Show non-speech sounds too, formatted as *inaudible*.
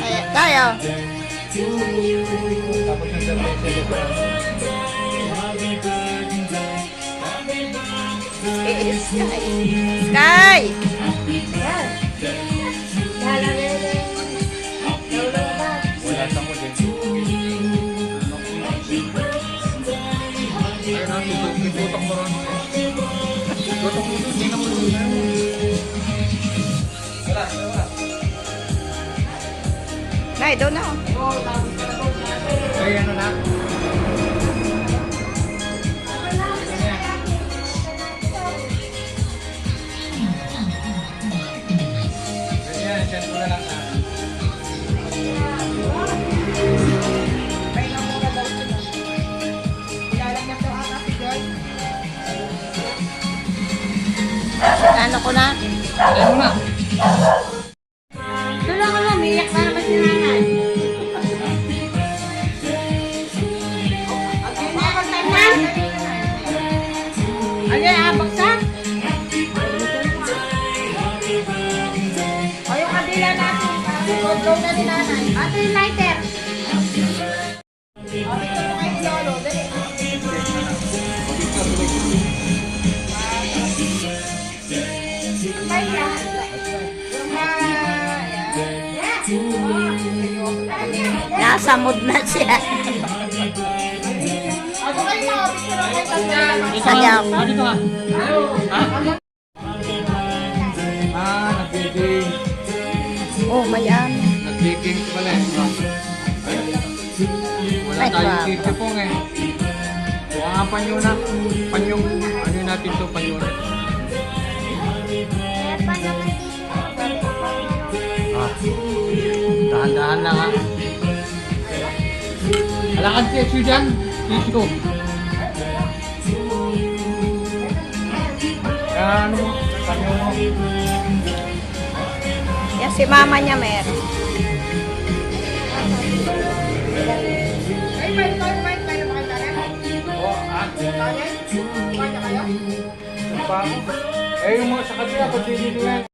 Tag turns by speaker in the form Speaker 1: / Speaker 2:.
Speaker 1: Ay, tayo.
Speaker 2: Tapos.
Speaker 1: Eh, Sky. Sky!
Speaker 2: Wala sa mo din. Ayun na, tutok- mo ron. Tutok mo, tingnan mo. Wala,
Speaker 1: Nay, doon na.
Speaker 2: Ay, ano na.
Speaker 1: Ano ko na?
Speaker 2: Ano na?
Speaker 1: Ano yung abagsak? O yung kabila natin, gold na ni nanay. Yung lighter. O, dito mo kay Lolo, dali. Nasa mood na siya. *laughs* Sayaw.
Speaker 2: Ah, dito ka. Ha? Ah, nag-baking.
Speaker 1: Oh, may ano.
Speaker 2: Nag-baking pala eh. Wala
Speaker 1: Ay,
Speaker 2: tayong
Speaker 1: wow.
Speaker 2: titipong eh. Kuha nga panyo na. Panyong, ano natin to, panyo na. Ah. Dahan-dahan lang ha. Alakad si Exu dyan. Ko. Ano mo? Panyo mo.
Speaker 1: Yan si mama niya meron. Ay, may may may may may kayo.
Speaker 2: Oh, ah.
Speaker 1: Kaya? Kayo?
Speaker 2: Ano? Eh, yung mga sa kanila, pati dito yan.